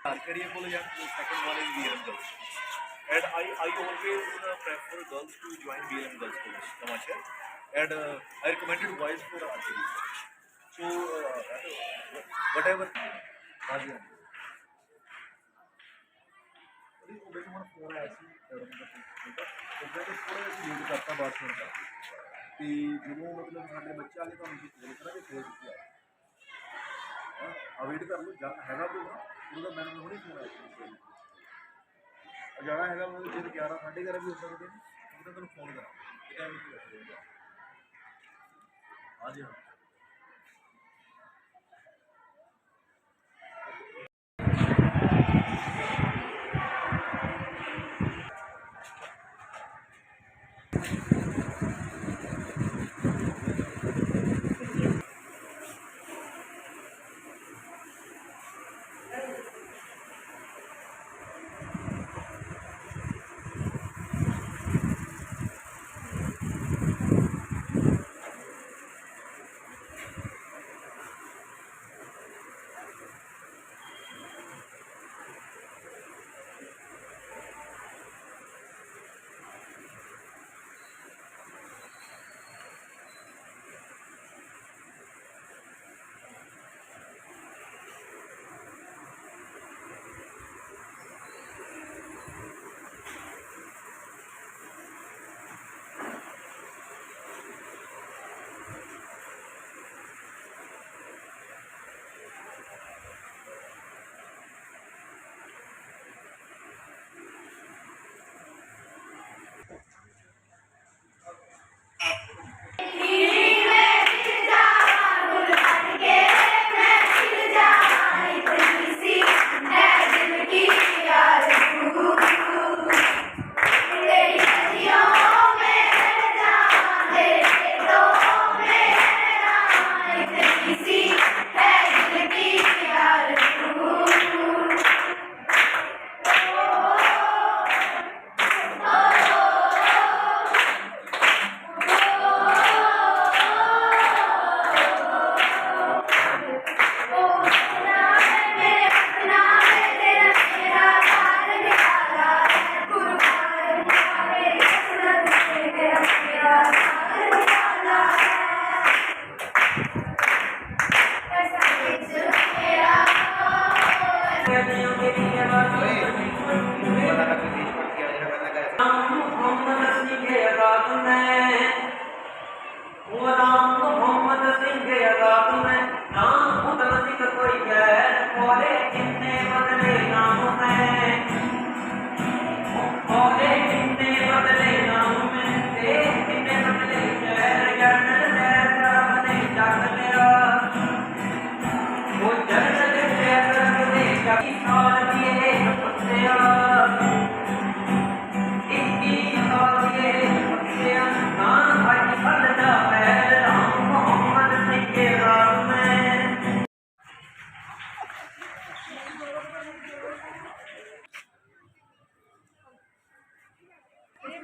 Harganya mulai yang sebesar. And I, I always uh, prefer girls to join BLM Girls College, Tamashar. And uh, I recommended boys for archery. So, uh, whatever. ਹਾਂਜੀ ਹਾਂਜੀ ਉਹਦੇ ਉਹਦੇ ਤੋਂ ਮੈਨੂੰ phone ਆਇਆ ਸੀ madam ਦਾ ਠੀਕ ਹੈ ਉਹਦੇ ਤੋਂ ਥੋੜਾ ਜਿਹਾ ਲੀਡ ਕਰਤਾ ਬਾਤ ਸੁਣ ਕੇ ਤੇ ਜਦੋਂ ਮਤਲਬ ਸਾਡੇ ਬੱਚੇ ਆ ਗਏ ਤੁਹਾਨੂੰ ਜੀ ਕੋਲ ਕਰਾਂਗੇ ਫੇਰ ਤੁਸੀਂ ਆਓ ਆ ਵੇਟ ਕਰ ਲਓ ਜਾਂ ਹੈਗਾ ਪ੍ਰੋਗਰਾਮ ਉਹਦਾ ਮੈਨੂੰ ਹੁਣੇ ਫੋਨ ਆਇਆ ਸੀ ਆ ਜਾਣਾ ਹੈਗਾ ਮਤਲਬ ਜੇ 11 ਸਾਢੇ 11 ਵੀ ਹੋ ਸਕਦੇ ਨੇ, ਉਹਦਾ ਤੁਹਾਨੂੰ ਫੋਨ ਕਰਾਂ। ਹਾਂਜੀ, ਹਾਂ।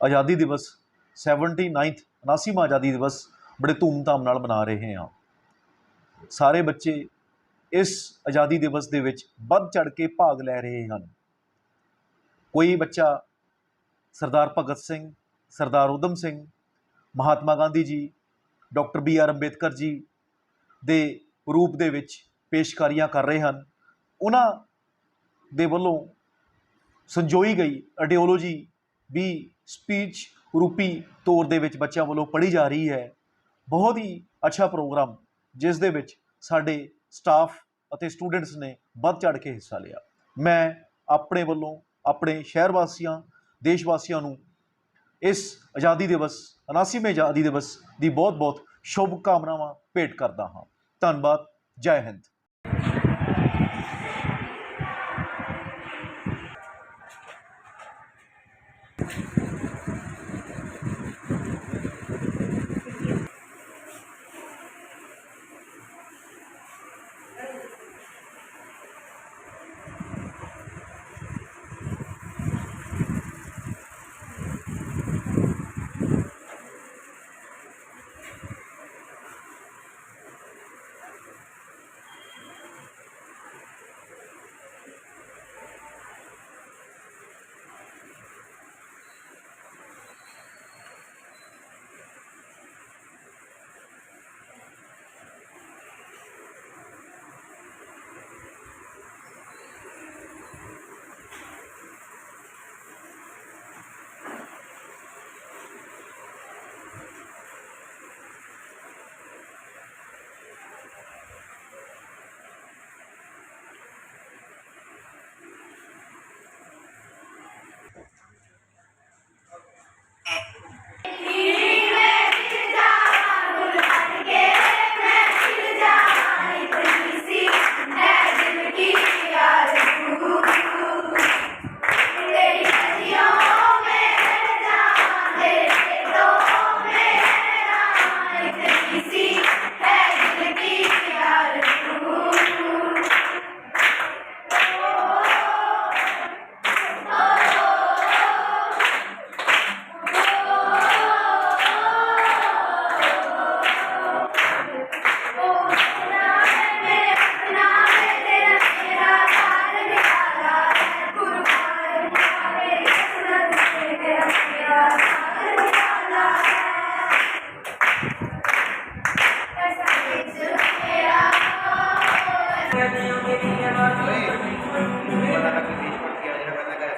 ਆਜ਼ਾਦੀ ਦਿਵਸ 79th 79ਵਾਂ ਆਜ਼ਾਦੀ ਦਿਵਸ ਬੜੇ ਧੂਮਧਾਮ ਨਾਲ ਮਨਾ ਰਹੇ ਹਾਂ। ਸਾਰੇ ਬੱਚੇ ਇਸ ਆਜ਼ਾਦੀ ਦਿਵਸ ਦੇ ਵਿੱਚ ਵੱਧ ਚੜ ਕੇ ਭਾਗ ਲੈ ਰਹੇ ਹਨ। ਕੋਈ ਬੱਚਾ Sardar Bhagat Singh, Sardar Udham Singh, Mahatma Gandhi ji, doctor B R Ambedkar ji ਦੇ ਰੂਪ ਦੇ ਵਿੱਚ ਪੇਸ਼ਕਾਰੀਆਂ ਕਰ ਰਹੇ ਹਨ, ਉਹਨਾਂ ਦੇ ਵੱਲੋਂ ਸੰਜੋਈ ਗਈ ਆਈਡੀਓਲੋਜੀ ਵੀ ਸਪੀਚ ਰੂਪੀ ਤੌਰ ਦੇ ਵਿੱਚ ਬੱਚਿਆਂ ਵੱਲੋਂ ਪੜ੍ਹੀ ਜਾ ਰਹੀ ਹੈ। ਬਹੁਤ ਹੀ ਅੱਛਾ ਪ੍ਰੋਗਰਾਮ, ਜਿਸ ਦੇ ਵਿੱਚ ਸਾਡੇ ਸਟਾਫ ਅਤੇ ਸਟੂਡੈਂਟਸ ਨੇ ਵੱਧ ਚੜ ਕੇ ਹਿੱਸਾ ਲਿਆ। ਮੈਂ ਆਪਣੇ ਵੱਲੋਂ ਆਪਣੇ ਸ਼ਹਿਰ ਵਾਸੀਆਂ ਦੇਸ਼ ਵਾਸੀਆਂ ਨੂੰ ਇਸ ਆਜ਼ਾਦੀ ਦਿਵਸ 79ਵੇਂ ਆਜ਼ਾਦੀ ਦਿਵਸ ਦੀ ਬਹੁਤ ਬਹੁਤ ਸ਼ੁਭ ਕਾਮਨਾਵਾਂ ਭੇਟ ਕਰਦਾ ਹਾਂ। ਧੰਨਵਾਦ, ਜੈ ਹਿੰਦ।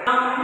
Um,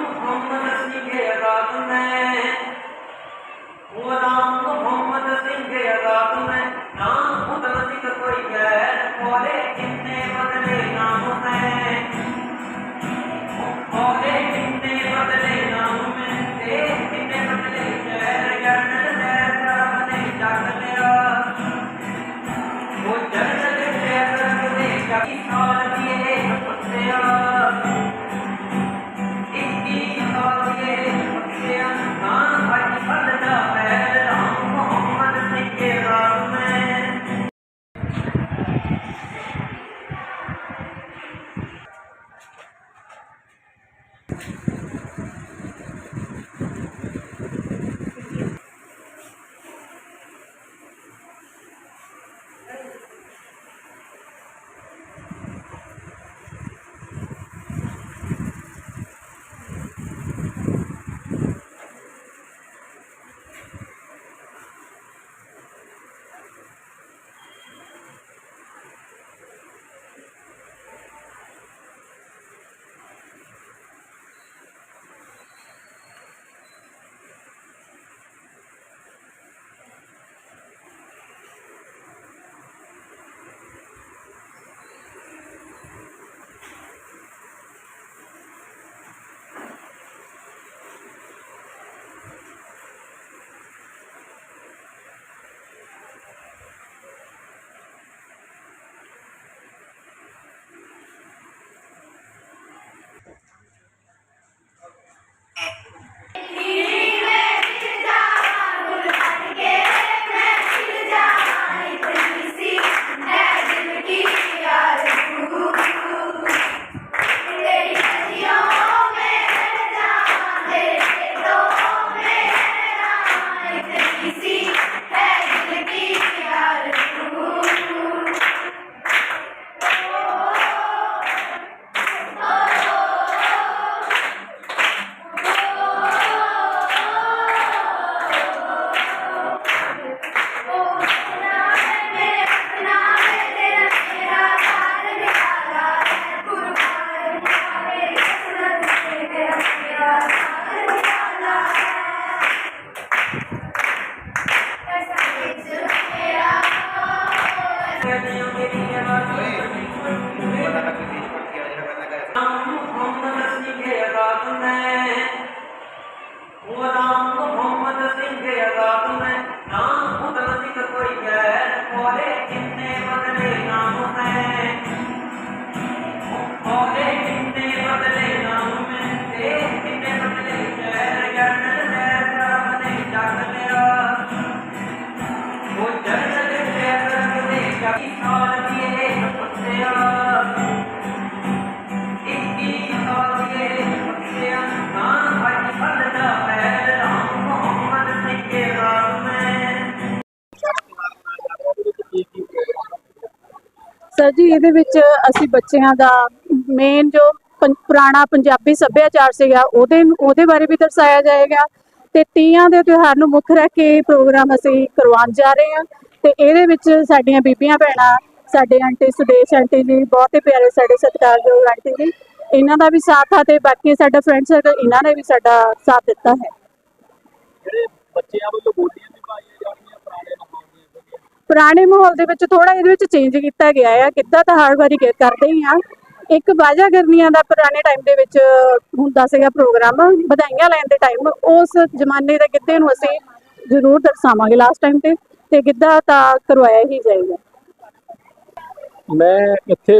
ਇਹਦੇ ਵਿੱਚ ਅਸੀਂ ਬੱਚਿਆਂ ਦਾ ਮੇਨ ਜੋ ਪੁਰਾਣਾ ਪੰਜਾਬੀ ਸੱਭਿਆਚਾਰ ਸੀਗਾ, ਉਹਦੇ ਉਹਦੇ ਬਾਰੇ ਵੀ ਦਰਸਾਇਆ ਜਾਏਗਾ। ਤੇ ਤੀਆਂ ਦੇ ਤਿਉਹਾਰ ਨੂੰ ਮੁੱਖ ਰੱਖ ਕੇ ਪ੍ਰੋਗਰਾਮ ਅਸੀਂ ਕਰਵਾਉਣ ਜਾ ਰਹੇ ਹਾਂ। ਤੇ ਇਹਦੇ ਵਿੱਚ ਸਾਡੀਆਂ ਬੀਬੀਆਂ ਭੈਣਾਂ, ਸਾਡੇ ਆਂਟੀ ਸੁਦੇਸ਼ ਆਂਟੀ ਜੀ, ਬਹੁਤ ਹੀ ਪਿਆਰੇ ਸਾਡੇ ਸਤਿਕਾਰਯੋਗ ਆਂਟੀ ਜੀ, ਇਹਨਾਂ ਦਾ ਵੀ ਸਾਥ ਆ ਤੇ ਬਾਕੀ ਸਾਡਾ ਫਰੈਂਡ ਸਰਕਲ ਇਹਨਾਂ ਨੇ ਵੀ ਸਾਡਾ ਸਾਥ ਦਿੱਤਾ ਹੈ। ਜਿਹੜੇ ਬੱਚਿਆਂ ਵੱਲੋਂ ਬੋਲੀਆਂ ਪੁਰਾਣੇ ਮਾਹੌਲ ਦੇ ਵਿੱਚ ਥੋੜਾ ਇਹਦੇ ਵਿੱਚ ਚੇਂਜ ਕੀਤਾ ਗਿਆ ਆ, ਕਿੱਦਾਂ ਤਾਂ ਹਰ ਵਾਰੀ ਕਰਦੇ ਹੀ ਆ। ਇੱਕ ਬਾਜਾ ਗਰਨੀਆਂ ਦਾ ਪੁਰਾਣੇ ਟਾਈਮ ਦੇ ਵਿੱਚ ਹੁੰਦਾ ਸੀਗਾ ਪ੍ਰੋਗਰਾਮ ਵਧਾਈਆਂ ਲੈਣ ਦੇ ਟਾਈਮ ਉਸ ਜ਼ਮਾਨੇ ਦੇ ਗਿੱਧੇ ਨੂੰ ਅਸੀਂ ਜ਼ਰੂਰ ਦਰਸਾਵਾਂਗੇ ਲਾਸਟ ਟਾਈਮ ਤੇ ਤੇ ਗਿੱਧਾ ਤਾਂ ਕਰਵਾਇਆ ਹੀ ਜਾਏਗਾ। ਮੈਂ ਇੱਥੇ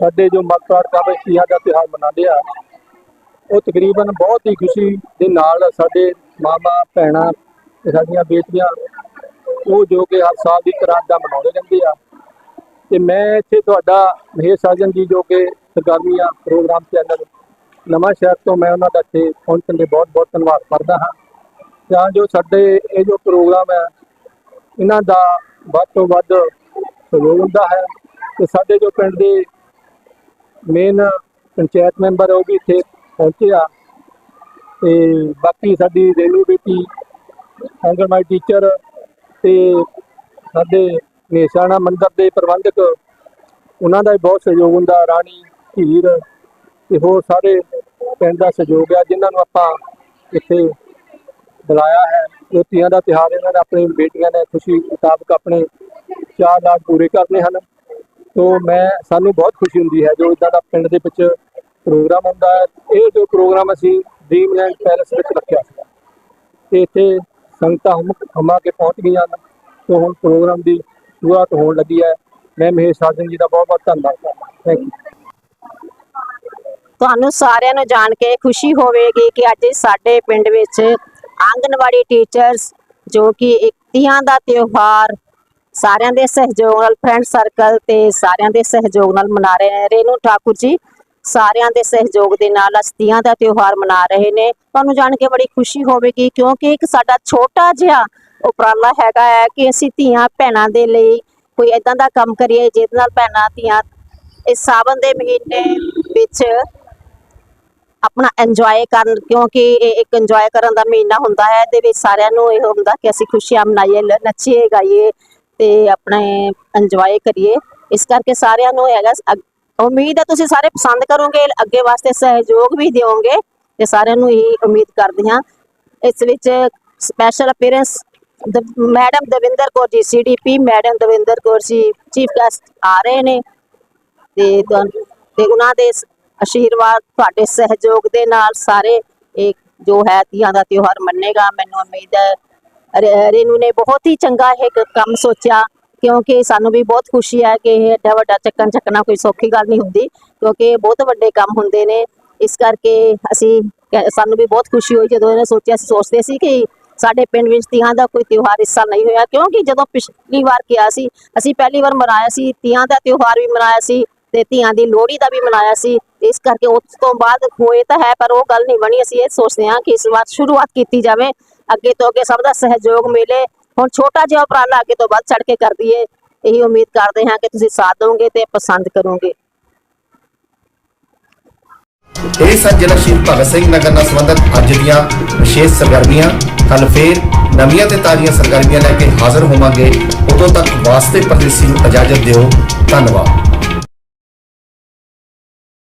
ਸਾਡੇ ਜੋ ਮਕਵਾੜ ਕਾਬੇਸ਼ੀਆਂ ਦਾ ਤਿਉਹਾਰ ਮਨਾਉਂਦੇ ਆ, ਉਹ ਤਕਰੀਬਨ ਬਹੁਤ ਹੀ ਖੁਸ਼ੀ ਦੇ ਨਾਲ ਸਾਡੇ ਮਾਮਾ ਭੈਣਾਂ ਤੇ ਸਾਡੀਆਂ ਬੇਟੀਆਂ ਉਹ ਜੋ ਕਿ ਹਰ ਸਾਲ ਦੀ ਤਰ੍ਹਾਂ ਦਾ ਮਨਾਉਂਦੇ ਰਹਿੰਦੇ ਆ। ਤੇ ਮੈਂ ਇੱਥੇ ਤੁਹਾਡਾ ਮਹੇਸ਼ ਸਾਜਨ ਜੀ ਜੋ ਕਿ ਸਰਗਰਮੀਆਂ ਪ੍ਰੋਗਰਾਮ ਚੈਨਲ ਨਵਾਂ ਸ਼ਹਿਰ ਤੋਂ ਮੈਂ ਉਹਨਾਂ ਦਾ ਇੱਥੇ ਪਹੁੰਚਣ ਦੇ ਬਹੁਤ ਬਹੁਤ ਧੰਨਵਾਦ ਕਰਦਾ ਹਾਂ। ਤਾਂ ਜੋ ਸਾਡੇ, ਇਹ ਜੋ ਪ੍ਰੋਗਰਾਮ ਹੈ, ਇਹਨਾਂ ਦਾ ਵੱਧ ਤੋਂ ਵੱਧ ਸਹਿਯੋਗ ਹੁੰਦਾ ਹੈ। ਤੇ ਸਾਡੇ ਜੋ ਪਿੰਡ ਦੇ ਮੇਨ ਪੰਚਾਇਤ ਮੈਂਬਰ ਉਹ ਵੀ ਇੱਥੇ ਪਹੁੰਚੇ ਆ। ਤੇ ਬਾਕੀ ਸਾਡੀ ਰੇਲੂ ਬੇਟੀ, ਆਂਗਣਵਾੜੀ ਟੀਚਰ ਤੇ ਸਾਡੇ ਨੇਸਾਣਾ ਮੰਦਰ ਦੇ ਪ੍ਰਬੰਧਕ, ਉਹਨਾਂ ਦਾ ਵੀ ਬਹੁਤ ਸਹਿਯੋਗ ਹੁੰਦਾ, ਰਾਣੀ ਹੀਰ ਤੇ ਹੋਰ ਸਾਰੇ ਪਿੰਡ ਦਾ ਸਹਿਯੋਗ ਆ, ਜਿਨ੍ਹਾਂ ਨੂੰ ਆਪਾਂ ਇੱਥੇ ਬੁਲਾਇਆ ਹੈ। ਇਹ ਤੀਆਂ ਦਾ ਤਿਉਹਾਰ ਇਹਨਾਂ ਨੇ ਆਪਣੀ ਬੇਟੀਆਂ ਨੇ ਖੁਸ਼ੀ ਮੁਤਾਬਕ ਆਪਣੇ ਚਾਅ ਨਾਲ ਪੂਰੇ ਕਰਨੇ ਹਨ। ਤੋਂ ਮੈਂ, ਸਾਨੂੰ ਬਹੁਤ ਖੁਸ਼ੀ ਹੁੰਦੀ ਹੈ ਜੋ ਇਦਾਂ ਦਾ ਪਿੰਡ ਦੇ ਵਿੱਚ ਪ੍ਰੋਗਰਾਮ ਹੁੰਦਾ ਹੈ। ਇਹ ਜੋ ਪ੍ਰੋਗਰਾਮ ਅਸੀਂ ਡ੍ਰੀਮਲੈਂਡ ਪੈਲੇਸ ਵਿੱਚ ਰੱਖਿਆ ਸੀ। ਤੇ ਇੱਥੇ ਸੰਗਤਾਂ ਹਮ, ਹਮਾ ਕੇ ਪਹੁੰਚ ਗਈਆਂ ਹਨ ਤੋਂ ਹੁਣ ਪ੍ਰੋਗਰਾਮ ਦੀ ਸ਼ੁਰੂਆਤ ਹੋਣ ਲੱਗੀ ਹੈ। ਮੈਂ ਮਹੇਸ਼ ਸਾਜਨ ਜੀ ਦਾ ਬਹੁਤ ਬਹੁਤ ਧੰਨਵਾਦ ਕਰਦਾ ਥੈਂਕ ਯੂ ਤੁਹਾਨੂੰ ਸਾਰਿਆਂ ਨੂੰ ਜਾਣ ਕੇ ਖੁਸ਼ੀ ਹੋਵੇਗੀ ਕਿ ਅੱਜ ਸਾਡੇ ਪਿੰਡ ਵਿੱਚ ਆਂਗਨਵਾੜੀ ਟੀਚਰਸ ਜੋ ਕਿ ਇੱਕ ਦਾ ਤਿਉਹਾਰ ਸਾਰਿਆਂ ਦੇ ਸਹਿਯੋਗ ਨਾਲ ਫਰੈਂਡ ਸਰਕਲ ਤੇ ਸਾਰਿਆਂ ਦੇ ਸਹਿਯੋਗ ਨਾਲ ਮਨਾ ਰਹੇ ਨੇ। ਰੇਨੂ ਠਾਕੁਰ ਜੀ ਸਾਰਿਆਂ ਦੇ ਸਹਿਯੋਗ ਦੇ ਨਾਲ ਅਸੀਂ ਤੀਆਂ ਦਾ ਤਿਉਹਾਰ ਮਨਾ ਰਹੇ ਨੇ। ਤੁਹਾਨੂੰ ਜਾਣ ਕੇ ਬੜੀ ਖੁਸ਼ੀ ਹੋਵੇਗੀ ਕਿਉਂਕਿ ਇੱਕ ਸਾਡਾ ਛੋਟਾ ਜਿਹਾ ਉਪਰਾਲਾ ਹੈਗਾ ਹੈ ਕਿ ਅਸੀਂ ਧੀਆਂ ਭੈਣਾਂ ਦੇ ਲਈ ਕੋਈ ਇਦਾਂ ਦਾ ਕੰਮ ਕਰੀਏ ਜਿਹਦੇ ਨਾਲ ਭੈਣਾਂ ਧੀਆਂ ਇਸ ਸਾਵਨ ਦੇ ਮਹੀਨੇ ਵਿੱਚ ਆਪਣਾ ਇੰਜੋਏ ਕਰਨ ਕਿਉਂਕਿ ਇਹ ਇੱਕ ਇੰਜੋਏ ਕਰਨ ਦਾ ਮਹੀਨਾ ਹੁੰਦਾ ਹੈ। ਇਹਦੇ ਵਿੱਚ ਸਾਰਿਆਂ ਨੂੰ ਇਹ ਹੁੰਦਾ ਕਿ ਅਸੀਂ ਖੁਸ਼ੀਆਂ ਮਨਾਈਏ ਨੱਚੀਏ, ਗਾਈਏ ਤੇ ਆਪਣੇ ਇੰਜੋਏ ਕਰੀਏ। ਇਸ ਕਰਕੇ ਸਾਰਿਆਂ ਨੂੰ ਹੈਗਾ ਉਮੀਦ ਹੈ ਤੁਸੀਂ ਸਾਰੇ ਪਸੰਦ ਕਰੋਗੇ, ਅੱਗੇ ਵਾਸਤੇ ਸਹਿਯੋਗ ਵੀ ਦਿਓਗੇ ਤੇ ਸਾਰਿਆਂ ਨੂੰ ਇਹੀ ਉਮੀਦ ਕਰਦੇ ਹਾਂ। ਇਸ ਵਿੱਚ special appearance madam Davinder Kaur ji CDP madam Davinder Kaur ਜੀ ਚੀਫ ਗੈਸਟ ਆ ਰਹੇ ਨੇ ਤੇ ਤੁਹਾਨੂੰ ਤੇ ਉਹਨਾਂ ਦੇ ਸ- ਆਸ਼ੀਰਵਾਦ ਤੁਹਾਡੇ ਸਹਿਯੋਗ ਦੇ ਨਾਲ ਸਾਰੇ ਇੱਕ ਜੋ ਹੈ ਤੀਆਂ ਦਾ ਤਿਉਹਾਰ ਮੰਨੇਗਾ। ਮੈਨੂੰ ਉਮੀਦ ਹੈ ਰੇਨੂ ਨੇ ਬਹੁਤ ਹੀ ਚੰਗਾ ਇਹ ਕੰਮ ਸੋਚਿਆ। ਕਿਉਂਕਿ ਸਾਨੂੰ ਵੀ ਬਹੁਤ ਖੁਸ਼ੀ ਹੈ ਕਿ ਇਹ ਏਡਾ ਵੱਡਾ ਚੱਕਣ ਚੱਕਣਾ ਕੋਈ ਸੌਖੀ ਗੱਲ ਨਹੀਂ ਹੁੰਦੀ, ਕਿਉਂਕਿ ਇਹ ਬਹੁਤ ਵੱਡੇ ਕੰਮ ਹੁੰਦੇ ਨੇ। ਇਸ ਕਰਕੇ ਅਸੀਂ ਸਾਨੂੰ ਵੀ ਬਹੁਤ ਖੁਸ਼ੀ ਹੋਈ ਜਦੋਂ ਇਹਨੇ ਸੋਚਿਆ, ਅਸੀਂ ਸੋਚਦੇ ਸੀ ਕਿ ਸਾਡੇ ਪਿੰਡ ਵਿੱਚ ਤੀਆਂ ਦਾ ਕੋਈ ਤਿਉਹਾਰ ਇਸ ਸਾਲ ਨਹੀਂ ਹੋਇਆ, ਕਿਉਂਕਿ ਜਦੋਂ ਪਿਛਲੀ ਵਾਰ ਕਿਹਾ ਸੀ, ਅਸੀਂ ਪਹਿਲੀ ਵਾਰ ਮਨਾਇਆ ਸੀ, ਤੀਆਂ ਦਾ ਤਿਉਹਾਰ ਵੀ ਮਨਾਇਆ ਸੀ ਤੇ ਧੀਆਂ ਦੀ ਲੋਹੜੀ ਦਾ ਵੀ ਮਨਾਇਆ ਸੀ। ਇਸ ਕਰਕੇ ਉਸ ਤੋਂ ਬਾਅਦ ਹੋਏ ਤਾਂ ਹੈ, ਪਰ ਉਹ ਗੱਲ ਨਹੀਂ ਬਣੀ। ਅਸੀਂ ਇਹ ਸੋਚਦੇ ਹਾਂ ਕਿ ਇਸ ਵਾਰ ਸ਼ੁਰੂਆਤ ਕੀਤੀ ਜਾਵੇ, ਅੱਗੇ ਤੋਂ ਅੱਗੇ ਸਭ ਦਾ ਸਹਿਯੋਗ ਮਿਲੇ। ਹੁਣ ਛੋਟਾ ਜਿਹਾ ਉਪਰਾਲਾ ਅੱਗੇ ਤੋਂ ਵੱਧ ਚੜ ਕੇ ਕਰ ਦਈਏ, ਇਹੀ ਉਮੀਦ ਕਰਦੇ ਹਾਂ ਕਿ ਤੁਸੀਂ ਸਾਥ ਦਿਓਗੇ ਤੇ ਪਸੰਦ ਕਰੋਗੇ। ਇਹ ਸਨ ਜ਼ਿਲ੍ਹਾ ਸ਼ਹੀਦ ਭਗਤ ਸਿੰਘ ਨਗਰ ਨਾਲ ਸੰਬੰਧਿਤ ਅੱਜ ਦੀਆਂ ਵਿਸ਼ੇਸ਼ ਸਰਗਰਮੀਆਂ। ਕੱਲ ਫੇਰ ਨਵੀਆਂ ਤੇ ਤਾਜ਼ੀਆਂ ਸਰਗਰਮੀਆਂ ਲੈ ਕੇ ਹਾਜ਼ਰ ਹੋਵਾਂਗੇ। ਉਦੋਂ ਤੱਕ ਵਾਸਤੇ ਪਰਦੇਸੀ ਨੂੰ ਇਜਾਜ਼ਤ ਦਿਓ। ਧੰਨਵਾਦ।